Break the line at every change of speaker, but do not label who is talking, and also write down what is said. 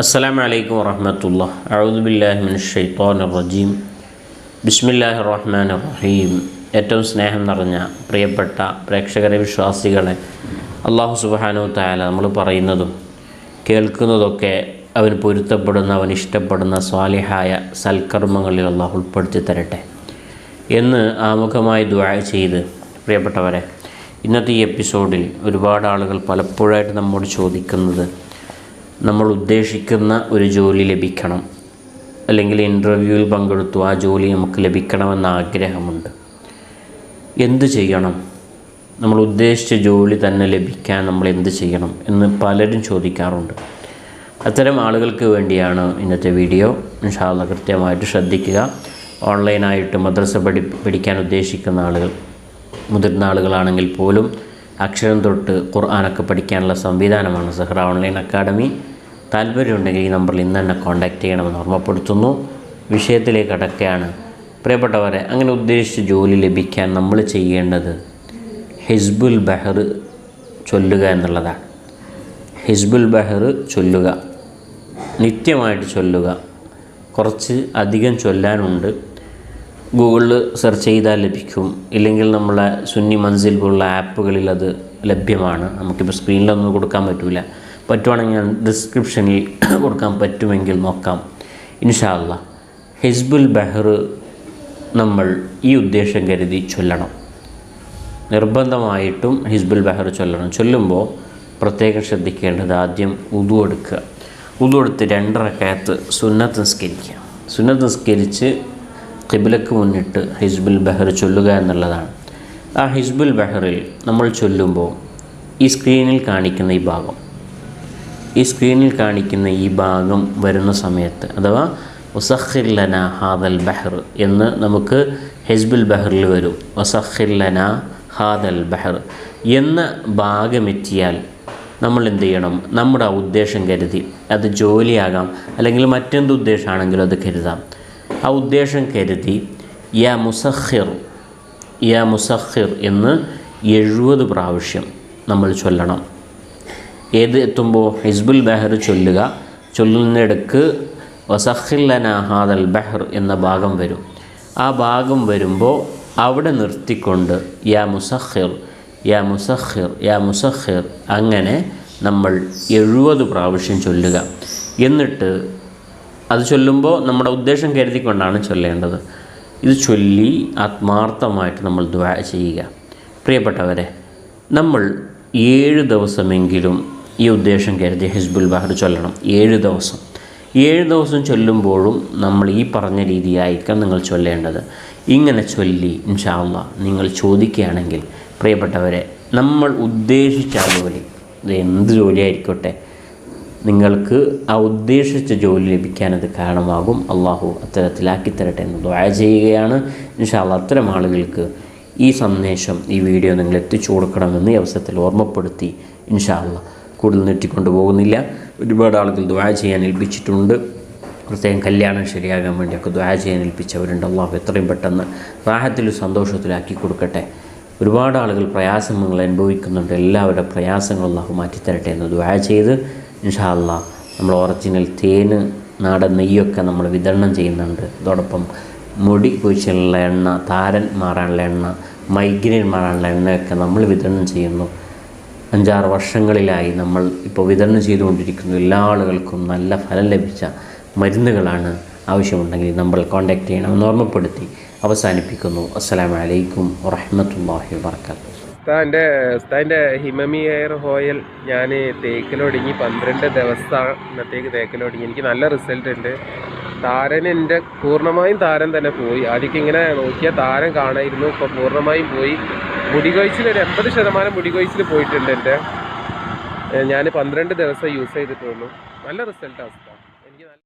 السلام عليكم ورحمة الله أعوذ بالله من الشيطان الرجيم بسم الله الرحمن الرحيم ഏറ്റവും സ്നേഹം നിറഞ്ഞ പ്രിയപ്പെട്ട പ്രേക്ഷകരെ വിശ്വാസികളെ അള്ളാഹു സുബാനു തായാല നമ്മൾ പറയുന്നതും കേൾക്കുന്നതൊക്കെ അവന് പൊരുത്തപ്പെടുന്ന അവൻ ഇഷ്ടപ്പെടുന്ന സ്വാലിഹായ സൽക്കർമ്മങ്ങളിൽ അള്ളാഹു ഉൾപ്പെടുത്തി തരട്ടെ എന്ന് ആമുഖമായി ദ്വാ ചെയ്ത് പ്രിയപ്പെട്ടവരെ ഇന്നത്തെ ഈ എപ്പിസോഡിൽ ഒരുപാട് ആളുകൾ പലപ്പോഴായിട്ട് നമ്മോട് ചോദിക്കുന്നത് നമ്മൾ ഉദ്ദേശിക്കുന്ന ഒരു ജോലി ലഭിക്കണം. അല്ലെങ്കിൽ ഇന്റർവ്യൂവിൽ പങ്കെടുത്തു ആ ജോലി നമുക്ക് ലഭിക്കണമെന്ന ആഗ്രഹമുണ്ട്. എന്ത് ചെയ്യണം? നമ്മൾ ഉദ്ദേശിച്ച ജോലി തന്നെ ലഭിക്കാൻ നമ്മൾ എന്ത് ചെയ്യണം എന്ന് പലരും ചോദിക്കാറുണ്ട്. അത്തരം ആളുകൾക്ക് വേണ്ടിയാണ് ഇന്നത്തെ വീഡിയോ. ഇൻഷാല്ല കൃത്യമായിട്ട് ശ്രദ്ധിക്കുക. ഓൺലൈനായിട്ട് മദ്രസ പഠി പഠിക്കാൻ ഉദ്ദേശിക്കുന്ന ആളുകൾ മുതിർന്ന ആളുകളാണെങ്കിൽ പോലും അക്ഷരം തൊട്ട് ഖുർആാനൊക്കെ പഠിക്കാനുള്ള സംവിധാനമാണ് സഹ്റ ഓൺലൈൻ അക്കാഡമി താല്പര്യമുണ്ടെങ്കിൽ ഈ നമ്പറിൽ ഇന്ന് തന്നെ കോൺടാക്റ്റ് ചെയ്യണമെന്ന് ഓർമ്മപ്പെടുത്തുന്നു. വിഷയത്തിലേക്ക് അടക്കുകയാണ് പ്രിയപ്പെട്ടവരെ അങ്ങനെ ഉദ്ദേശിച്ച ജോലി ലഭിക്കാൻ നമ്മൾ ചെയ്യേണ്ടത് ഹിസ്ബുൽ ബഹർ ചൊല്ലുക എന്നുള്ളതാണ്. ഹിസ്ബുൽ ബഹർ ചൊല്ലുക. നിത്യമായിട്ട് ചൊല്ലുക. കുറച്ച് അധികം ചൊല്ലാനുണ്ട്. ഗൂഗിളിൽ സെർച്ച് ചെയ്താൽ ലഭിക്കും. ഇല്ലെങ്കിൽ നമ്മളെ സുന്നി മൻസിൽ പോലുള്ള ആപ്പുകളിൽ അത് ലഭ്യമാണ്. നമുക്കിപ്പോൾ സ്ക്രീനിലൊന്നും കൊടുക്കാൻ പറ്റില്ല പറ്റുവാണെങ്കിൽ ഞാൻ ഡിസ്ക്രിപ്ഷനിൽ കൊടുക്കാൻ പറ്റുമെങ്കിൽ നോക്കാം. ഇൻഷാല്ല ഹിസ്ബുൽ ബഹർ നമ്മൾ ഈ ഉദ്ദേശം കരുതി ചൊല്ലണം. നിർബന്ധമായിട്ടും ഹിസ്ബുൽ ബഹർ ചൊല്ലണം. ചൊല്ലുമ്പോൾ പ്രത്യേകം ശ്രദ്ധിക്കേണ്ടത് ആദ്യം ഉതു എടുക്കുക. ഉതു എടുത്ത് രണ്ടര കയത്ത് സുന്നത്ത് നിസ്കരിക്കുക. സുന്നത്ത് നിസ്കരിച്ച് കിബിലക്ക് മുന്നിട്ട് ഹിസ്ബുൽ ബഹർ ചൊല്ലുക എന്നുള്ളതാണ്. ആ ഹിസ്ബുൽ ബഹറിൽ നമ്മൾ ചൊല്ലുമ്പോൾ ഈ സ്ക്രീനിൽ കാണിക്കുന്ന ഈ ഭാഗം. ഈ സ്ക്രീനിൽ കാണിക്കുന്ന ഈ ഭാഗം വരുന്ന സമയത്ത് അഥവാ വസഖില്ലന ഹാദൽ ബഹർ എന്ന് നമുക്ക് ഹെസ്ബുൽ ബഹറിൽ വരും. വസഖില്ലന ഹാദൽ ബഹർ എന്ന ഭാഗമെത്തിയാൽ നമ്മൾ എന്ത് ചെയ്യണം? നമ്മുടെ ആ ഉദ്ദേശം കരുതി അത് ജോലിയാകാം അല്ലെങ്കിൽ മറ്റെന്ത് ഉദ്ദേശമാണെങ്കിലും അത് കരുതാം. ആ ഉദ്ദേശം കരുതി യാ മുസഖിർ യാ മുസഖിർ എന്ന് എഴുപത് പ്രാവശ്യം നമ്മൾ ചൊല്ലണം. ഏത് എത്തുമ്പോൾ ഹിസ്ബുൽ ബഹർ ചൊല്ലുക ചൊല്ലുന്നിടക്ക് വസഖില്ലന ഹാദൽ ബഹർ എന്ന ഭാഗം വരും. ആ ഭാഗം വരുമ്പോൾ അവിടെ നിർത്തിക്കൊണ്ട് യാ മുസഹിർ യാ മുസഹിർ യാ മുസഹിർ അങ്ങനെ നമ്മൾ എഴുപത് പ്രാവശ്യം ചൊല്ലുക. എന്നിട്ട് അത് ചൊല്ലുമ്പോൾ നമ്മുടെ ഉദ്ദേശം കരുതിക്കൊണ്ടാണ് ചൊല്ലേണ്ടത്. ഇത് ചൊല്ലി ആത്മാർത്ഥമായിട്ട് നമ്മൾ ദ്വാ ചെയ്യുക. പ്രിയപ്പെട്ടവരെ നമ്മൾ ഏഴ് ദിവസമെങ്കിലും ഈ ഉദ്ദേശം കരുതി ഹിസ്ബുൽ ബഹർ ചൊല്ലണം. ഏഴ് ദിവസം. ഏഴ് ദിവസം ചൊല്ലുമ്പോഴും നമ്മൾ ഈ പറഞ്ഞ രീതിയായിരിക്കാം നിങ്ങൾ ചൊല്ലേണ്ടത്. ഇങ്ങനെ ചൊല്ലി ഇൻഷാല്ല നിങ്ങൾ ചോദിക്കുകയാണെങ്കിൽ പ്രിയപ്പെട്ടവരെ നമ്മൾ ഉദ്ദേശിച്ച ജോലി ഇത് എന്ത് ജോലിയായിരിക്കട്ടെ നിങ്ങൾക്ക് ആ ഉദ്ദേശിച്ച ജോലി ലഭിക്കാൻ അത് കാരണമാകും. അള്ളാഹു അത്തരത്തിലാക്കി തരട്ടെ എന്ന് ദയ ചെയ്യുകയാണ്. ഇൻഷാല്ല അത്തരം ആളുകൾക്ക് ഈ സന്ദേശം ഈ വീഡിയോ നിങ്ങൾ എത്തിച്ചു കൊടുക്കണമെന്ന് ഈ അവസരത്തിൽ ഓർമ്മപ്പെടുത്തി ഇൻഷാല്ല കൂടുതൽ നീട്ടിക്കൊണ്ടു പോകുന്നില്ല ഒരുപാട് ആളുകൾ ദ്വാ ചെയ്യാൻ ഏൽപ്പിച്ചിട്ടുണ്ട്. പ്രത്യേകം കല്യാണം ശരിയാകാൻ വേണ്ടിയൊക്കെ ദ്വാ ചെയ്യാൻ ഏൽപ്പിച്ചവരുണ്ട്. അള്ളാഹു എത്രയും പെട്ടെന്ന് റാഹത്തിലും സന്തോഷത്തിലാക്കി കൊടുക്കട്ടെ. ഒരുപാട് ആളുകൾ പ്രയാസങ്ങൾ അനുഭവിക്കുന്നുണ്ട്. എല്ലാവരുടെ പ്രയാസങ്ങൾ അള്ളാഹു മാറ്റിത്തരട്ടെ എന്ന് ദ്വാ ചെയ്ത് ഇൻഷാ അള്ളാഹ് നമ്മൾ ഒറിജിനൽ തേന് നാടൻ നെയ്യൊക്കെ നമ്മൾ വിതരണം ചെയ്യുന്നുണ്ട്. അതോടൊപ്പം മുടി കുഴിച്ചിലുള്ള എണ്ണ താരൻ മാറാനുള്ള എണ്ണ മൈഗ്രെയിൻ മാറാനുള്ള എണ്ണയൊക്കെ നമ്മൾ വിതരണം ചെയ്യുന്നു. അഞ്ചാറ് വർഷങ്ങളിലായി നമ്മൾ ഇപ്പോൾ വിതരണം ചെയ്തുകൊണ്ടിരിക്കുന്നു എല്ലാ ആളുകൾക്കും നല്ല ഫലം ലഭിച്ച മരുന്നുകളാണ് ആവശ്യമുണ്ടെങ്കിൽ നമ്മൾ കോൺടാക്റ്റ് ചെയ്യണമെന്ന് ഓർമ്മപ്പെടുത്തി അവസാനിപ്പിക്കുന്നു. അസ്സലാമു വലൈക്കും വറഹമത്തല്ലാഹി വർക്കാത്തു
ഉസ്താന്റെ ഉസ്താന്റെ ഹിമമി എയർ ഞാൻ തേക്കിലൊടുങ്ങി പന്ത്രണ്ട് ദിവസമാണ് ഇന്നത്തേക്ക് തേക്കിലൊടുങ്ങി. എനിക്ക് നല്ല റിസൾട്ട് ഉണ്ട്. താരൻ എന്റെ പൂർണമായും താരൻ തന്നെ പോയി. ആദ്യമൊക്കെ ഇങ്ങനെ നോക്കിയാൽ താരൻ കാണായിരുന്നു. ഇപ്പോൾ പൂർണമായും പോയി. മുടി കൊയ്ച്ചിൽ ഒരു എൺപത് ശതമാനം മുടി കൊയ്ച്ചിൽ പോയിട്ടുണ്ട് എന്റെ. ഞാൻ പന്ത്രണ്ട് ദിവസം യൂസ് ചെയ്തിട്ടുള്ളൂ. നല്ല റിസൾട്ടാണ് അവസ്ഥ. എനിക്ക് നല്ല